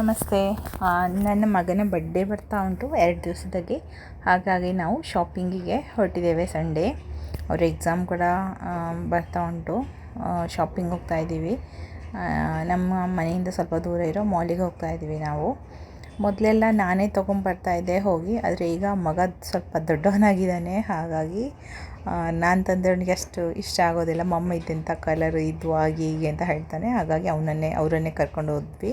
ನಮಸ್ತೆ. ನನ್ನ ಮಗನ ಬರ್ಡೇ ಬರ್ತಾ ಉಂಟು ಎರಡು ದಿವಸದಾಗೆ. ಹಾಗಾಗಿ ನಾವು ಶಾಪಿಂಗಿಗೆ ಹೊರಟಿದ್ದೇವೆ ಸಂಡೇ. ಅವ್ರ ಎಕ್ಸಾಮ್ ಕೂಡ ಬರ್ತಾ ಉಂಟು. ಶಾಪಿಂಗ್ ಹೋಗ್ತಾ ಇದ್ದೀವಿ. ನಮ್ಮ ಮನೆಯಿಂದ ಸ್ವಲ್ಪ ದೂರ ಇರೋ ಮಾಲಿಗೆ ಹೋಗ್ತಾ ಇದ್ದೀವಿ ನಾವು. ಮೊದಲೆಲ್ಲ ನಾನೇ ತೊಗೊಂಬರ್ತಾ ಇದ್ದೆ ಹೋಗಿ, ಆದರೆ ಈಗ ಮಗ ಸ್ವಲ್ಪ ದೊಡ್ಡವನಾಗಿದ್ದಾನೆ. ಹಾಗಾಗಿ ನಾನು ತಂದವನಿಗೆ ಅಷ್ಟು ಇಷ್ಟ ಆಗೋದಿಲ್ಲ. ಮಮ್ಮ ಇದೆಂಥ ಕಲರ್ ಇದು ಆಗಿ ಹೀಗೆ ಅಂತ ಹೇಳ್ತಾನೆ. ಹಾಗಾಗಿ ಅವನನ್ನೇ, ಅವರನ್ನೇ ಕರ್ಕೊಂಡು ಹೋದ್ವಿ.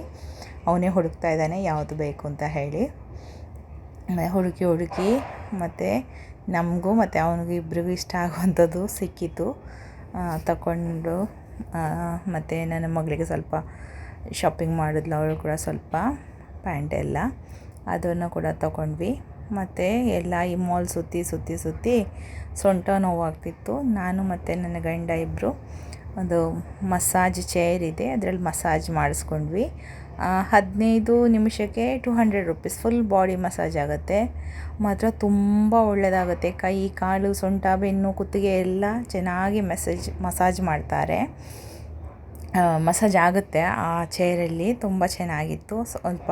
ಅವನೇ ಹುಡುಕ್ತಾ ಇದ್ದಾನೆ, ಯಾವುದು ಬೇಕು ಅಂತ ಹೇಳಿ. ಹುಡುಕಿ ಹುಡುಕಿ ಮತ್ತು ನಮಗೂ ಮತ್ತು ಅವನಿಗೂ ಇಬ್ಬರಿಗೂ ಇಷ್ಟ ಆಗುವಂಥದ್ದು ಸಿಕ್ಕಿತು. ತಗೊಂಡು ಮತ್ತು ನನ್ನ ಮಗಳಿಗೆ ಸ್ವಲ್ಪ ಶಾಪಿಂಗ್ ಮಾಡಿದ್ಲು. ಅವಳು ಕೂಡ ಸ್ವಲ್ಪ ಪ್ಯಾಂಟ್ ಎಲ್ಲ. ಅದನ್ನು ಕೂಡ ತಗೊಂಡ್ವಿ. ಮತ್ತು ಎಲ್ಲ ಈ ಮಾಲ್ ಸುತ್ತಿ ಸುತ್ತಿ ಸುತ್ತಿ ಸೊಂಟ ನೋವಾಗ್ತಿತ್ತು. ನಾನು ಮತ್ತು ನನ್ನ ಗಂಡ ಇಬ್ಬರು ಒಂದು ಮಸಾಜ್ ಚೇರ್ ಇದೆ, ಅದರಲ್ಲಿ ಮಸಾಜ್ ಮಾಡಿಸ್ಕೊಂಡ್ವಿ. ಹದಿನೈದು ನಿಮಿಷಕ್ಕೆ two hundred rupees full body massage ಆಗುತ್ತೆ. ಮಾತ್ರ ತುಂಬ ಒಳ್ಳೆಯದಾಗುತ್ತೆ ಕೈ, ಕಾಲು, ಸೊಂಟ, ಬೆನ್ನು, ಕುತ್ತಿಗೆ ಎಲ್ಲ ಚೆನ್ನಾಗಿ ಮೆಸೇಜ್, ಮಸಾಜ್ ಮಾಡ್ತಾರೆ. ಮಸಾಜ್ ಆಗುತ್ತೆ ಆ ಚೇರಲ್ಲಿ ತುಂಬ ಚೆನ್ನಾಗಿತ್ತು. ಸ್ವಲ್ಪ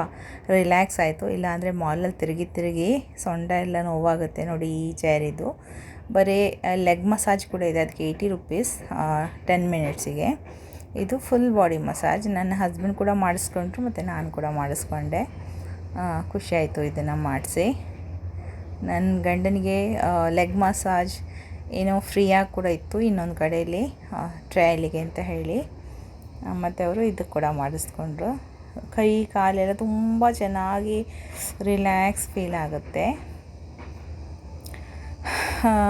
ರಿಲ್ಯಾಕ್ಸ್ ಆಯಿತು. ಇಲ್ಲಾಂದರೆ ಮಾಲಲ್ಲಿ ತಿರುಗಿ ತಿರುಗಿ ಸೊಂಡ ಎಲ್ಲ ನೋವಾಗುತ್ತೆ ನೋಡಿ ಈ ಚೇರಿದು ಬರೀ ಲೆಗ್ ಮಸಾಜ್ ಕೂಡ ಇದೆ. ಅದಕ್ಕೆ ಏಯ್ಟಿ ರುಪೀಸ್ ಟೆನ್ ಮಿನಿಟ್ಸಿಗೆ ಇದು ಫುಲ್ ಬಾಡಿ ಮಸಾಜ್ ನನ್ನ ಹಸ್ಬೆಂಡ್ ಕೂಡ ಮಾಡಿಸ್ಕೊಂಡ್ರು ಮತ್ತು ನಾನು ಕೂಡ ಮಾಡಿಸ್ಕೊಂಡೆ. ಖುಷಿಯಾಯಿತು ಇದನ್ನು ಮಾಡಿಸಿ. ನನ್ನ ಗಂಡನಿಗೆ ಲೆಗ್ ಮಸಾಜ್ ಏನೋ ಫ್ರೀಯಾಗಿ ಕೂಡ ಇತ್ತು ಇನ್ನೊಂದು ಕಡೆಯಲ್ಲಿ ಟ್ರಯಲಿಗೆ ಅಂತ ಹೇಳಿ. ಮತ್ತು ಅವರು ಇದು ಕೂಡ ಮಾಡಿಸ್ಕೊಂಡ್ರು. ಕೈ, ಕಾಲೆಲ್ಲ ತುಂಬ ಚೆನ್ನಾಗಿ ರಿಲ್ಯಾಕ್ಸ್ ಫೀಲ್ ಆಗುತ್ತೆ.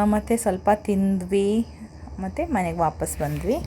ಮತ್ತು ಸ್ವಲ್ಪ ತಿಂದ್ವಿ. ಮತ್ತು ಮನೆಗೆ ವಾಪಸ್ ಬಂದ್ವಿ.